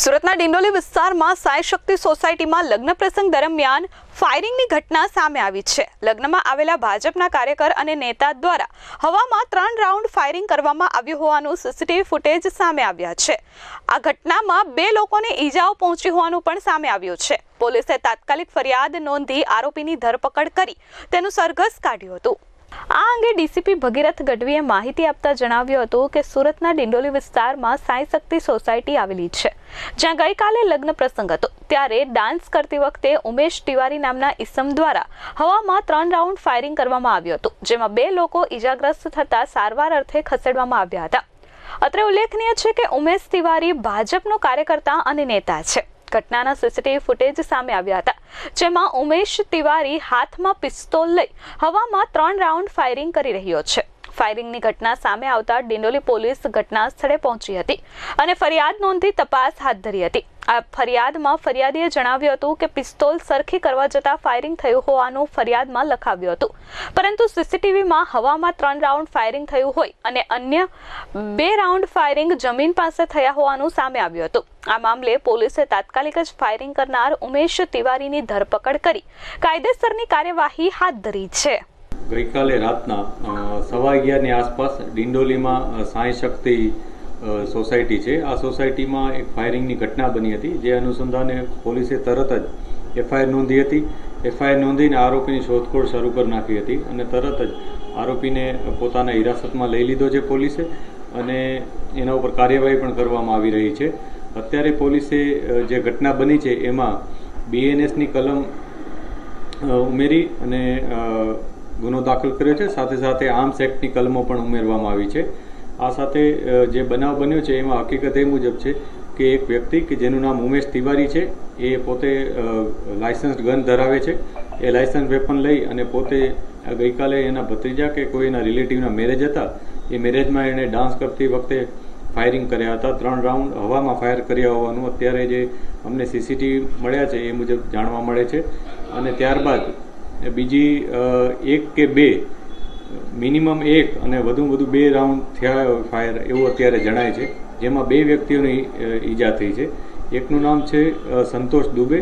સુરતના ડિંડોલી વિસ્તારમાં સાઈ શક્તિ સોસાયટીમાં લગ્ન પ્રસંગ દરમિયાન ફાયરિંગની ઘટના સામે આવી છે. લગ્નમાં આવેલા ભાજપના કાર્યકર અને નેતા દ્વારા હવામાં ત્રણ રાઉન્ડ ફાયરિંગ કરવામાં આવ્યું હોવાનું સીસીટીવી ફૂટેજ સામે આવ્યા છે. આ ઘટનામાં બે લોકોને ઈજાઓ પહોંચી હોવાનું પણ સામે આવ્યું છે. પોલીસે તાત્કાલિક ફરિયાદ નોંધી આરોપીની ધરપકડ કરી તેનું સરઘસ કાઢ્યું હતું. આ અંગે ડીસીપી ભગીરથ ગઢવીએ માહિતી આપતા જણાવ્યું હતું કે સુરતના ડિંડોલી વિસ્તારમાં સાંઈ શક્તિ સોસાયટી આવેલી છે, જ્યાં ગઈકાલે લગ્ન પ્રસંગ હતો. ત્યારે ડાન્સ કરતી વખતે ઉમેશ તિવારી નામના ઈસમ દ્વારા હવામાં ત્રણ રાઉન્ડ ફાયરિંગ કરવામાં આવ્યું હતું, જેમાં બે લોકો ઈજાગ્રસ્ત થતા સારવાર અર્થે ખસેડવામાં આવ્યા હતા. અત્રે ઉલ્લેખનીય છે કે ઉમેશ તિવારી ભાજપનો કાર્યકર્તા અને નેતા છે. ઘટનાના સીસીટીવી ફૂટેજ સામે આવ્યા હતા, જેમાં ઉમેશ તિવારી હાથમાં પિસ્તોલ લઈ હવામાં ત્રણ રાઉન્ડ ફાયરિંગ કરી રહ્યો છે. ફાયરિંગની ઘટના સામે આવતા ડિંડોલી પોલીસ ઘટના સ્થળે પહોંચી હતી અને ફરિયાદ નોંધી તપાસ હાથ ધરી હતી. આ ફરિયાદમાં ફરિયાદીએ જણાવ્યું હતું કે પિસ્તોલ સરખી કરવા જતાં ફાયરિંગ થયું હોવાનું ફરિયાદમાં લખાવ્યું હતું. પરંતુ સીસીટીવીમાં હવામાં ત્રણ રાઉન્ડ ફાયરિંગ થયું હોય અને અન્ય બે રાઉન્ડ ફાયરિંગ જમીન પાસે થયા હોવાનું સામે આવ્યું હતું. આ મામલે પોલીસે તાત્કાલિક જ ફાયરિંગ કરનાર ઉમેશ તિવારીની ધરપકડ કરી કાયદેસરની કાર્યવાહી હાથ ધરી છે. ગઈકાલે રાતના સવા અગિયારની આસપાસ ડિંડોલીમાં સાંઈ શક્તિ સોસાયટી છે. આ સોસાયટીમાં એક ફાયરિંગની ઘટના બની હતી, જે અનુસંધાને પોલીસે તરત જ એફઆઈઆર નોંધી હતી. એફઆઈઆર નોંધીને આરોપીની શોધખોળ શરૂ કરી નાખી હતી અને તરત જ આરોપીને પોતાના હિરાસતમાં લઈ લીધો છે પોલીસે અને એના ઉપર કાર્યવાહી પણ કરવામાં આવી રહી છે. અત્યારે પોલીસે જે ઘટના બની છે એમાં બીએનએસની કલમ ઉમેરી અને ગુનો દાખલ કર્યો છે. સાથે સાથે આર્મ્સ એક્ટની કલમો પણ ઉમેરવામાં આવી છે. આ સાથે જે બનાવ બન્યો છે, એમાં હકીકત એ મુજબ છે કે એક વ્યક્તિ કે જેનું નામ ઉમેશ તિવારી છે, એ પોતે લાયસન્સ ગન ધરાવે છે. એ લાયસન્સ વેપન લઈ અને પોતે ગઈકાલે એના ભત્રીજા કે કોઈ એના રિલેટિવના મેરેજ હતા, એ મેરેજમાં એણે ડાન્સ કરતી વખતે ફાયરિંગ કર્યા હતા. ત્રણ રાઉન્ડ હવામાં ફાયર કર્યા હોવાનું અત્યારે જે અમને સીસીટીવી મળ્યા છે, એ મુજબ જાણવા મળે છે. અને ત્યારબાદ બીજી એક કે બે, મિનિમમ એક અને વધુ વધુ બે રાઉન્ડ થયા ફાયર એવું અત્યારે જણાય છે. જેમાં બે વ્યક્તિઓની ઈજા થઈ છે. એકનું નામ છે સંતોષ દુબે,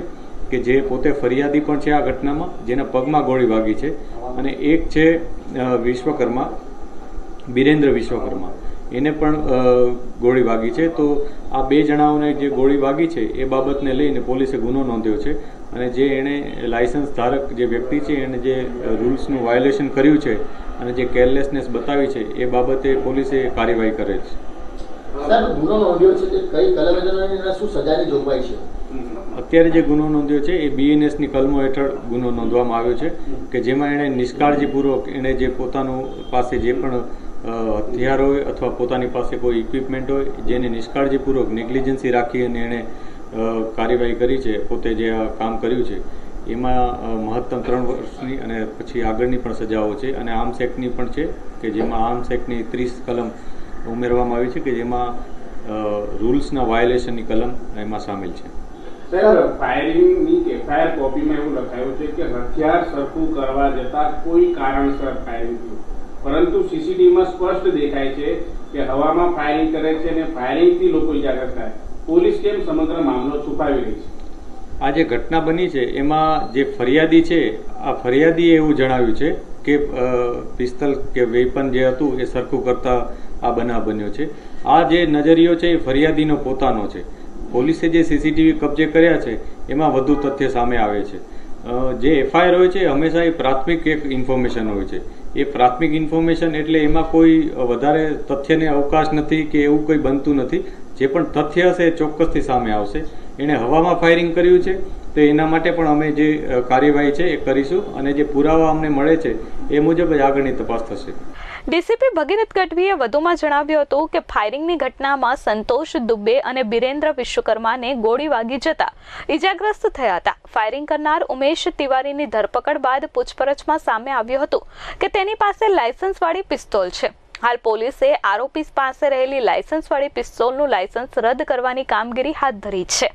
કે જે પોતે ફરિયાદી પણ છે આ ઘટનામાં, જેના પગમાં ગોળી વાગી છે. અને એક છે વિશ્વકર્મા, બિરેન્દ્ર વિશ્વકર્મા. એને પણ ગોળી વાગી છે. તો આ બે જણાઓને જે ગોળી વાગી છે, એ બાબતને લઈને પોલીસે ગુનો નોંધ્યો છે. અને જે એણે લાયસન્સ ધારક જે વ્યક્તિ છે એણે જે રૂલ્સનું વાયોલેશન કર્યું છે અને જે કેરલેસનેસ બતાવી છે એ બાબતે પોલીસે કાર્યવાહી કરે છે. અત્યારે જે ગુનો નોંધ્યો છે એ બીએનએસની કલમો હેઠળ ગુનો નોંધવામાં આવ્યો છે કે જેમાં એણે નિષ્કાળજીપૂર્વક એણે જે પોતાનું પાસે જે પણ હથિયાર હોય અથવા પોતાની પાસે કોઈ ઇક્વિપમેન્ટ હોય જેને નિષ્કાળજીપૂર્વક નેગ્લિજન્સી રાખી અને એણે કાર્યવાહી કરી છે, પોતે જે કામ કર્યું છે, એમાં મહત્તમ ત્રણ વર્ષની અને પછી આગળની પણ સજાઓ છે અને આર્મ્સ એક્ટની પણ છે કે જેમાં આર્મ્સ એક્ટની ત્રીસ કલમ ઉમેરવામાં આવી છે કે જેમાં રૂલ્સના વાયોલેશનની કલમ એમાં સામેલ છે. સાહેબ ફાયરિંગની એફઆઈઆર કોપીમાં એવું લખાયું છે કે હથિયાર સરખું કરવા જતાં કોઈ કારણસર ફાયરિંગ થયું. પરંતુ સીસીટીવીમાં સ્પષ્ટ દેખાય છે કે હવામાં ફાયરિંગ કરે છે અને ફાયરિંગથી લોકો ઇજાગ્રસ્ત થાય પોલીસ કેમ સમગ્ર મામલો છુપાવી છે? આ જે ઘટના બની છે, એમાં જે ફરિયાદી છે, આ ફરિયાદીએ એવું જણાવ્યું છે કે પિસ્તલ કે વેપન જે હતું, એ સરખું કરતા આ બનાવ બન્યો છે. આ જે નજરિયો છે, એ ફરિયાદીનો પોતાનો છે. પોલીસે જે સીસીટીવી કબજે કર્યા છે, એમાં વધુ તથ્ય સામે આવે છે. જે એફઆઈઆર હોય છે હંમેશા એ પ્રાથમિક એક ઇન્ફોર્મેશન હોય છે. એ પ્રાથમિક ઇન્ફોર્મેશન એટલે એમાં કોઈ વધારે તથ્યને અવકાશ નથી કે એવું કંઈ બનતું નથી. જે પણ તથ્ય હશે એ ચોક્કસથી સામે આવશે. એણે હવામાં ફાયરિંગ કર્યું છે, તો એના માટે પણ અમે જે કાર્યવાહી છે એ કરીશું અને જે પુરાવા અમને મળે છે એ મુજબ જ આગળની તપાસ થશે. ડીસીપી ભગીરથ ગઢવીએ વધુમાં જણાવ્યું હતું કે ફાયરિંગની ઘટનામાં સંતોષ દુબે અને બિરેન્દ્ર વિશ્વકર્માને ગોળી વાગી જતા ઈજાગ્રસ્ત થયા હતા. ફાયરિંગ કરનાર ઉમેશ તિવારીની ધરપકડ બાદ પૂછપરછમાં સામે આવ્યું હતું કે તેની પાસે લાયસન્સવાળી પિસ્તોલ છે. હાલ પોલીસે આરોપી પાસે રહેલી લાયસન્સવાળી પિસ્તોલનું લાયસન્સ રદ કરવાની કામગીરી હાથ ધરી છે.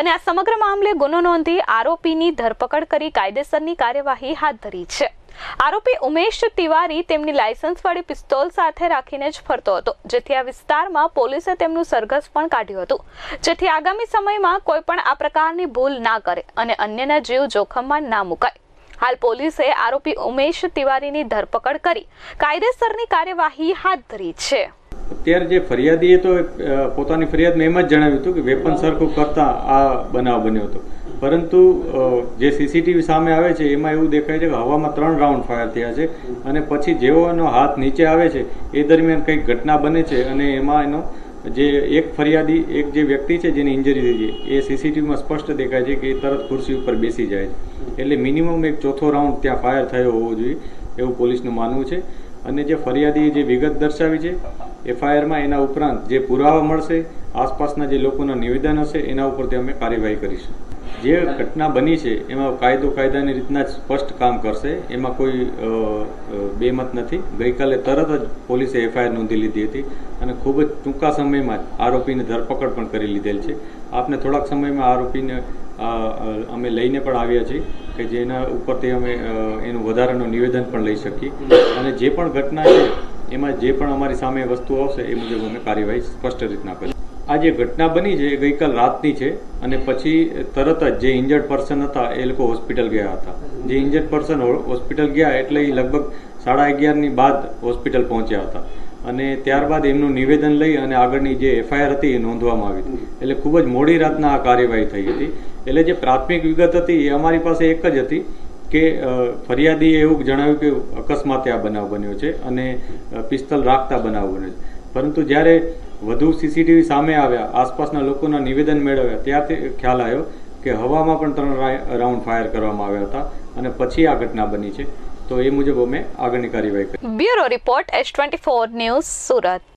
અને આ સમગ્ર મામલે ગુનો નોંધી આરોપીની ધરપકડ કરી કાયદેસરની કાર્યવાહી હાથ ધરી છે. આરોપી ઉમેશ તિવારી તેમની લાયસન્સવાળી પિસ્તોલ સાથે રાખીને જ ફરતો હતો, જેથી આ વિસ્તારમાં પોલીસે તેમનું સરઘસ પણ કાઢ્યું હતું. જેથી આગામી સમયમાં કોઈ પણ આ પ્રકારની ભૂલ ના કરે અને અન્યના જીવ જોખમમાં ના મુકાય. હાલ પોલીસે આરોપી ઉમેશ તિવારીની ધરપકડ કરી. કાયદેસરની કાર્યવાહી હાથ ધરી છે. અત્યારે જે ફરિયાદીએ તો પોતાની ફરિયાદમાં એમ જ જણાવ્યું હતું કે વેપન સરખું કરતા આ બનાવ બન્યો હતો. પરંતુ જે સીસીટીવી સામે આવે છે, એમાં એવું દેખાય છે કે હવામાં ત્રણ રાઉન્ડ ફાયર થયા છે અને પછી જેવો એનો હાથ નીચે આવે છે, એ દરમિયાન કંઈક ઘટના બને છે અને એમાં એનો જે એક ફરિયાદી, એક જે વ્યક્તિ છે જેની ઇન્જરી થઈ છે, એ સીસીટીવીમાં સ્પષ્ટ દેખાય છે કે એ તરત ખુરશી ઉપર બેસી જાય છે. એટલે મિનિમમ એક ચોથો રાઉન્ડ ત્યાં ફાયર થયો હોવો જોઈએ એવું પોલીસનું માનવું છે. અને જે ફરિયાદીએ જે વિગત દર્શાવી છે એફઆઈઆરમાં એના ઉપરાંત જે પુરાવા મળશે, આસપાસના જે લોકોના નિવેદન હશે, એના ઉપરથી અમે કાર્યવાહી કરીશું. જે ઘટના બની છે, એમાં કાયદો કાયદાની રીતના જ સ્પષ્ટ કામ કરશે. એમાં કોઈ બેમત નથી. ગઈકાલે તરત જ પોલીસે એફઆઈઆર નોંધી લીધી હતી અને ખૂબ જ ટૂંકા સમયમાં જ આરોપીની ધરપકડ પણ કરી લીધેલ છે. આપને થોડાક સમયમાં આરોપીને અમે લઈને પણ આવ્યા છીએ કે જેના ઉપરથી અમે એનું વધારાનું નિવેદન પણ લઈ શકીએ. અને જે પણ ઘટના છે, એમાં જે પણ અમારી સામે વસ્તુ આવશે, એ મુજબ અમે કાર્યવાહી સ્પષ્ટ રીતના કરીશું. આ જે ઘટના બની છે એ ગઈકાલ રાતની છે અને પછી તરત જ જે ઇન્જર્ડ પર્સન હતા એ લોકો હોસ્પિટલ ગયા હતા. જે ઇન્જર્ડ પર્સન હોસ્પિટલ ગયા એટલે એ લગભગ સાડા અગિયારની બાદ હોસ્પિટલ પહોંચ્યા હતા. અને ત્યારબાદ એમનું નિવેદન લઈ અને આગળની જે એફઆઈઆર હતી એ નોંધવામાં આવી હતી. એટલે ખૂબ જ મોડી રાતના આ કાર્યવાહી થઈ હતી. એટલે જે પ્રાથમિક વિગત હતી એ અમારી પાસે એક જ હતી કે ફરિયાદીએ એવું જણાવ્યું કે અકસ્માતે આ બનાવ બન્યો છે અને પિસ્તલ રાખતા બનાવ બન્યો છે. પરંતુ જ્યારે વધુ સીસીટીવી સામે આવ્યા, આસપાસના લોકોના નિવેદન મેળવ્યા ત્યારથી ખ્યાલ આવ્યો કે હવામાં પણ ત્રણ રાઉન્ડ ફાયર કરવામાં આવ્યા હતા અને પછી આ ઘટના બની છે. તો એ મુજબ અમે આગળની કાર્યવાહી કરી. Bureau report S twenty four news Surat.